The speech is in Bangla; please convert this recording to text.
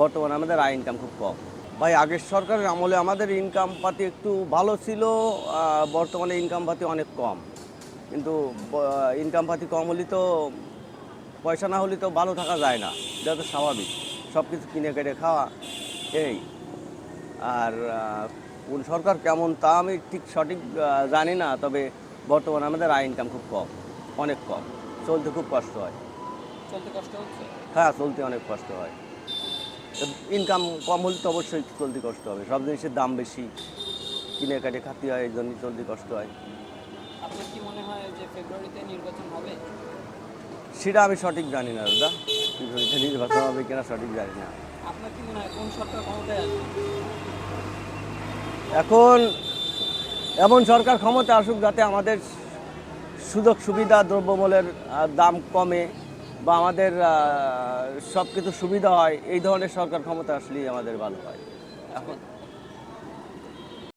বর্তমানে আমাদের আয় ইনকাম খুব কম। ভাই আগের সরকারের আমলে আমাদের ইনকাম পাতি একটু ভালো ছিল বর্তমানে ইনকাম পাতি অনেক কম। কিন্তু ইনকাম পাতি কম হলে তো পয়সা না হলে তো ভালো থাকা যায় না। এটা তো স্বাভাবিক। সব কিছু কিনে কেটে খাওয়া এই। আর কোন সরকার কেমন তা আমি ঠিক সঠিক জানি না তবে বর্তমানে আমাদের আয় ইনকাম খুব কম অনেক কম। চলতে খুব কষ্ট হয়। চলতে কষ্ট হচ্ছে? হ্যাঁ চলতে অনেক কষ্ট হয়। ইনকাম কম হলে তো অবশ্যই চলতে কষ্ট হবে। সব জিনিসের দাম বেশি কিনে কাটে খাতি হয় এই জন্য চলতে কষ্ট হয়। আপনার কি মনে হয় যে ফেব্রুয়ারিতে নির্বাচন হবে? সেটা আমি সঠিক জানি না দাদা। ফেব্রুয়ারিতে নির্বাচন হবে কিনা সঠিক জানি না। আপনার কি মনে হয় কোন সরকার ক্ষমতায় আসবে? এখন এমন সরকার ক্ষমতা আসুক যাতে আমাদের সুযোগ সুবিধা দ্রব্যমূল্যের আহ, দাম কমে বা আমাদের সব কিছু সুবিধা হয়, এই ধরনের সরকার ক্ষমতা আসলেই আমাদের ভালো হয়। এখন